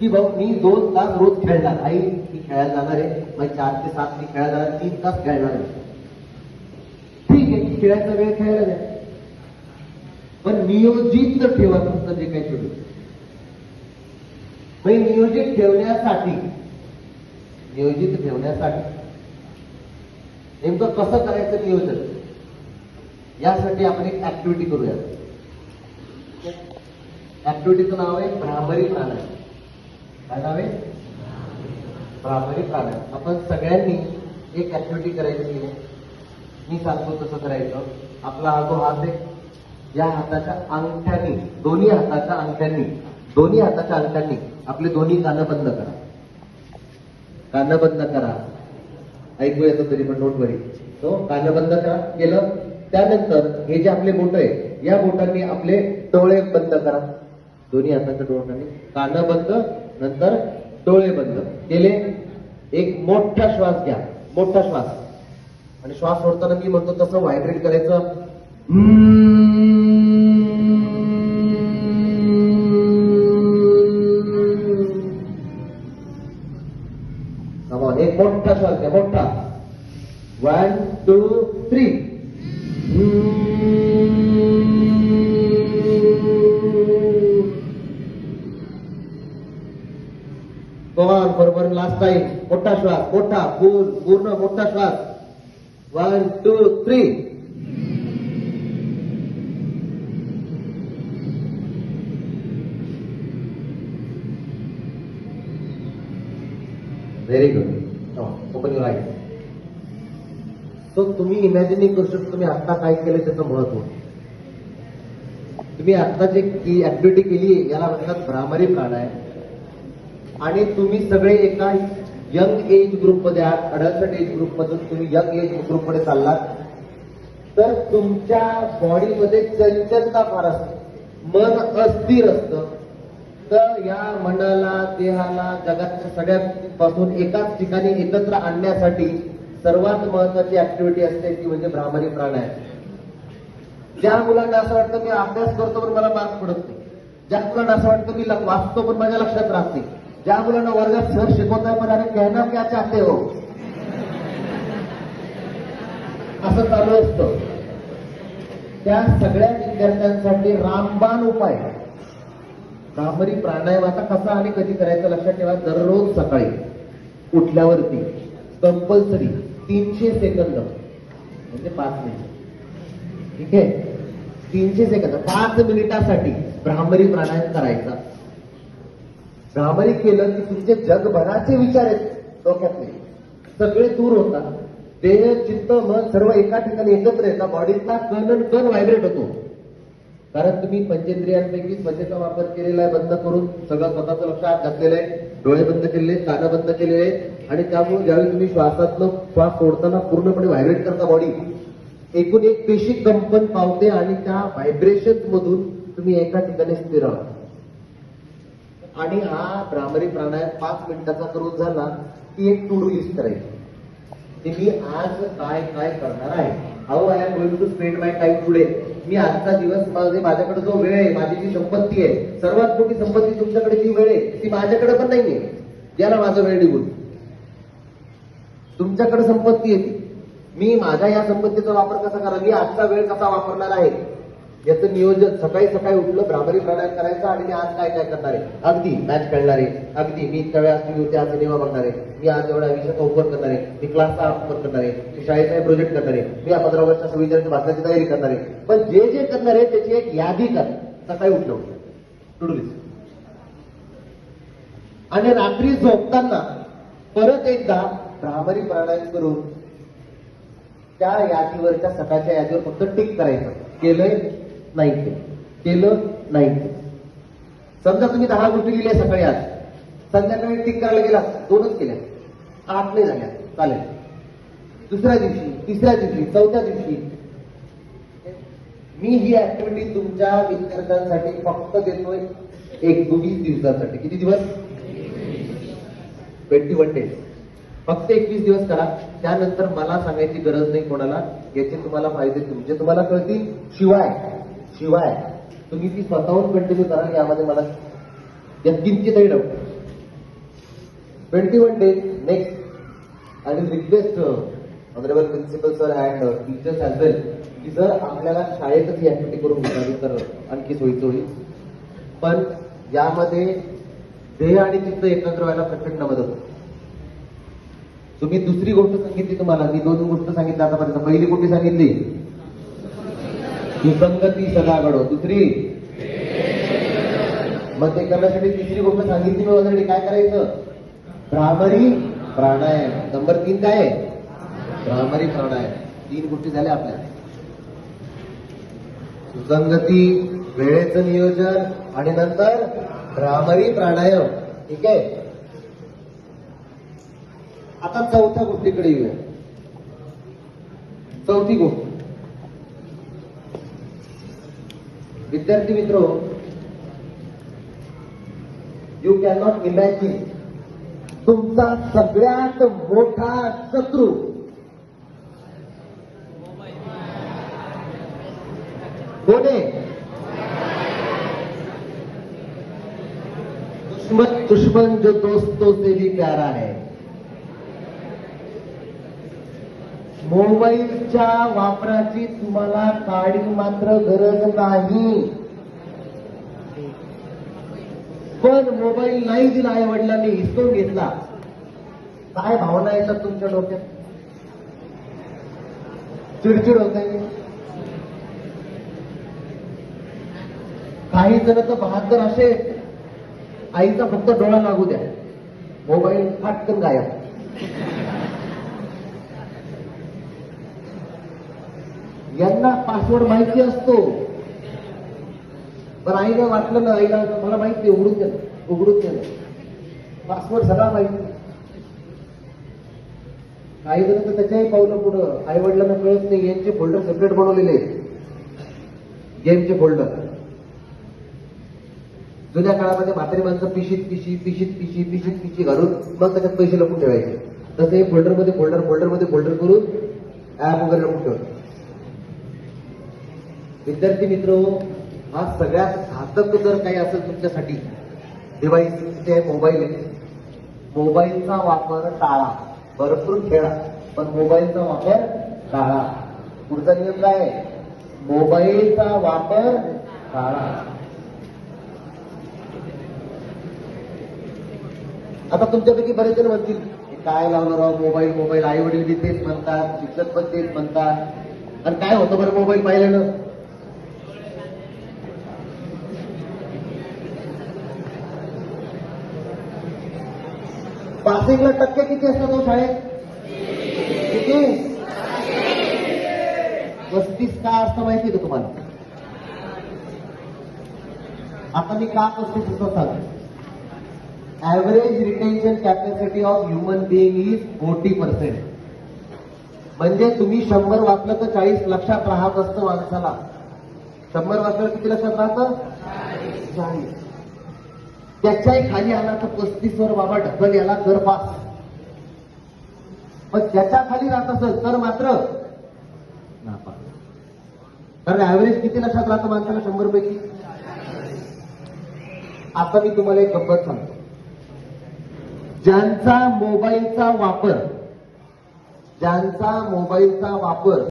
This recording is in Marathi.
की भाऊ मी दोन तास रोज खेळणार. आई मी खेळायला जाणार आहे. मग चार ते सात मी खेळायला जाणार तीन तास खेळणार आहे. ठीक आहे खेळायचा वेळ खेळायला द्या. पण नियोजित ठेवा तुमचं जे काही शेड्यूल म्हणजे नियोजित ठेवण्यासाठी नियोजित ठेवण्यासाठी नेमकं कसं करायचं नियोजन? यासाठी आपण एक ऍक्टिव्हिटी करूया. ऍक्टिव्हिटीचं नाव आहे भ्रामरी प्राणायाम. काय नावे आहे? प्राणायाम आपण सगळ्यांनी एक ऍक्टिव्हिटी करायची आहे. मी सांगतो तसं करायचं. आपला हा जो हात आहे या हाताच्या अंगठ्यांनी दोन्ही हाताच्या अंगठ्यांनी दोन्ही हाताच्या अंगठ्यांनी आपले दोन्ही कानं बंद करा. कानं बंद करा. ऐकू येतं तरी पण नोटवरी तो कानं बंद करा. केलं? त्यानंतर हे जे आपले बोट आहे या बोटांनी आपले डोळे बंद करा. दोन्ही हाताच्या डोळ्यांनी. कानं बंद नंतर डोळे बंद केले. एक मोठा श्वास घ्या. मोठा श्वास. आणि श्वास सोडताना मी म्हणतो तसं व्हायब्रेट करायचं. मोठा श्वास पूर्ण पूर्ण मोठा श्वास. One two three very good open your eye so तुम्ही इमॅजिनिंग करू शकता तुम्ही आता काय केलं त्याचं महत्त्व तुम्ही. आता जे की ऍक्टिव्हिटी केली याला म्हणतात भ्रामरी प्राणायाम. आणि तुम्ही सगळे एका यंग एज ग्रुपमध्ये आहात अडल्ट एज ग्रुपमधून तुम्ही यंग एज ग्रुपमध्ये चाललात तर तुमच्या बॉडीमध्ये चंचलता फार असते मन अस्थिर असतं. तर या मनाला देहाला जगाच्या सगळ्यापासून एकाच ठिकाणी एकत्र आणण्यासाठी सर्वात महत्वाची ऍक्टिव्हिटी असते ती म्हणजे भ्रामरी प्राणायाम. ज्या मुलांना असं वाटतं मी अभ्यास करतो पण मला मार्क पडत नाही. ज्या मुलांना असं वाटतं मी ल- वाचतो पण माझ्या लक्षात राहते ज्या मुलांना वर्गात सर शिकवताय पण अरे कहना क्या चाहते हो. असं चालू असतं. त्या सगळ्या विद्यार्थ्यांसाठी रामबाण उपाय. कामरी प्राणायाम आता कसा आणि कधी करायचा लक्षात ठेवा दररोज सकाळी उठल्यावरती कंपल्सरी तीनशे सेकंद म्हणजे पाच मिनिट ठीक आहे? तीनशे सेकंद पाच मिनिटासाठी भ्रामरी प्राणायाम करायचा. भ्रामरी केलं की तुमचे जगभराचे विचार आहेत डोक्यातले. सगळे दूर होतात. देह चित्त मन सर्व एका ठिकाणी एकत्र येतात. बॉडीतला कण आणि कण व्हायब्रेट होतो. कारण तुम्ही पंचेंद्रियांपैकी स्वच्छता वापर केलेला आहे बंद करून सगळं स्वतःचं लक्ष आत घातलेलं आहे. डोळे बंद केलेले आहेत कानं बंद केलेले आहेत. आणि त्यामुळे ज्यावेळी तुम्ही श्वासातलं श्वास सोडताना पूर्णपणे व्हायब्रेट करता बॉडी एकूण एक पेशी कंपन पावते आणि त्या व्हायब्रेशन मधून तुम्ही एका ठिकाणी स्थिर आहात. आणि हा भ्रामरी प्राणायाम पाच मिनिटाचा करून झाला की एक टू डू लिस्ट करायची. की मी आज काय काय करणार आहे. अहो I am going to spend my time today मी आजचा दिवस माझ्याकडे जो वेळ आहे माझी जी संपत्ती आहे सर्वात मोठी संपत्ती तुमच्याकडे जी वेळ आहे ती माझ्याकडे पण नाहीये. द्या ना माझा वेळ निघून. तुमच्याकडे संपत्ती आहे ती. मी माझ्या या संपत्तीचा वापर कसा करा मी आजचा वेळ कसा वापरणार आहे? याचं नियोजन सकाळी सकाळी उठलं भ्रामरी प्राणायाम करायचा आणि मी आज काय काय करणार आहे? अगदी मॅच खेळणार आहे. अगदी मी इतक्या वेळा होते आज सिनेमा बघणार आहे. मी आज एवढ्या विषयाचा उपयोग करणार आहे. मी क्लासचा उपयोग करणार आहे. मी शाळेचा प्रोजेक्ट करणार आहे. मी या पंधरा वर्षाच्या सुविधांच्या भाषणाची तयारी करणार आहे. पण जे जे करणार आहे त्याची एक यादी कर. सकाळी उठलं टू डू लिस्ट आणि रात्री झोपताना परत एकदा भ्रामरी प्राणायाम करून त्या यादीवरच्या सकाळच्या यादीवर फक्त टिक करायचं. केलंय? नाही केलं केलं नाही केलं समजा तुम्ही दहा गोष्टी लिहिल्या सकाळी आज. संध्याकाळी टिक करायला गेला दोनच केल्या. आठ नाही झाल्या. चालेल. दुसऱ्या दिवशी तिसऱ्या दिवशी चौथ्या दिवशी. मी ही ऍक्टिव्हिटी तुमच्या विद्यार्थ्यांसाठी फक्त देतोय एक वीस दिवसासाठी. किती दिवस? ट्वेंटी वन डेज फक्त एकवीस दिवस करा. त्यानंतर मला सांगायची गरज नाही कोणाला. याचे तुम्हाला फायदे तुमचे तुम्हाला कळतील. शिवाय शिवाय तुम्ही ती स्वतःहून कंटिन्यू कराल यामध्ये मला यात किंचितही डाऊट ट्वेंटी वन म्हणजे डेज नेक्स्ट आणि request honourable principal sir and teachers as well की जर आपल्याला शाळेतच ही ऍक्टिव्हिटी करून घेतली तर आणखी सोयीचं होईल पण यामध्ये ध्येय आणि चित्त एकत्र व्हायला प्रचंड मदत होते. तुम्ही दुसरी गोष्ट सांगितली तुम्हाला मी दोन गोष्ट सांगितल्या आतापर्यंत. पहिली गोष्टी सांगितली सुसंगती सदा घडो दुसरी? मग ते करण्यासाठी तिसरी गोष्ट सांगितली मी ऑलरेडी काय करायचं? भ्रामरी प्राणायाम. नंबर तीन काय आहे? भ्रामरी प्राणायाम. तीन गोष्टी झाल्या आपल्या. सुसंगती वेळेचं नियोजन आणि नंतर भ्रामरी प्राणायाम. ठीक आहे? आता चौथ्या गोष्टीकडे येऊया. चौथी गोष्ट. विद्यार्थी मित्र यू कॅन नॉट इमॅजिन तुमचा सगळ्यात मोठा शत्रू. कोण दुश्मन दुश्मन जो दोस्तों से भी प्यारा है. मोबाईलच्या वापराची तुम्हाला काळी मात्र गरज नाही. पण मोबाईल नाही दिला आई वडिलांनी हिसकून घेतला. काय भावना येतात तुमच्या डोक्यात? चिडचिड होत काही जण तर बहात्तर असे आईचा फक्त डोळा लागू द्या. मोबाईल फाटकन गायब. यांना पासवर्ड माहिती असतो. पण आईला वाटलं ना आईला मला माहिती उघडून द्या उघडून द्या. पासवर्ड सगळा माहिती काही जण तर त्याच्याही पावलं पुढं. आई वडिलांना कळत नाही यांचे फोल्डर सेपरेट बनवलेले गेमचे फोल्डर जुन्या काळामध्ये म्हातारी माणसं पिशीत पिशी पिशीत पिशी पिशीत पिशी घालून मग त्याच्यात पैसे लपून ठेवायचे. तसं हे फोल्डरमध्ये फोल्डर फोल्डरमध्ये फोल्डर करून ऍप वगैरे लपून ठेवतो विद्यार्थी मित्र हा सगळ्यात घातक जर काही असेल तुमच्यासाठी डिव्हाइस ते मोबाईल आहे. मोबाईलचा वापर टाळा. भरपूर खेळा पण मोबाईलचा वापर टाळा. पुढचा नियम काय आहे? मोबाईलचा वापर टाळा. आता तुमच्यापैकी बरेच जण म्हणतील काय लावलं राव? मोबाईल मोबाईल आई वडील बी तेच म्हणतात शिक्षक पण तेच म्हणतात. आणि काय होतं बरं मोबाईल पाहिल्यानं? पासिंगला टक्के किती असतात हो शाळेत? किती? पस्तीस का असतं माहिती का तुम्हाला? आता मी का पस्तीस असं सांगतो. Average retention capacity of human being is forty percent म्हणजे तुम्ही शंभर वाचलं तर चाळीस लक्षात राहत असतं माणसाला. शंभर वाचलं किती लक्षात राहतं? चाळीस. त्याच्याही खाली आला तर पस्तीस वर बाबा ढकल याला कर पास. पण त्याच्याखाली राहत असेल तर मात्र नापास कारण ऍव्हरेज किती लक्षात राहतं माणसाला शंभर पैकी आता मी तुम्हाला एक गंमत सांगतो. ज्यांचा मोबाईलचा वापर ज्यांचा मोबाईलचा वापर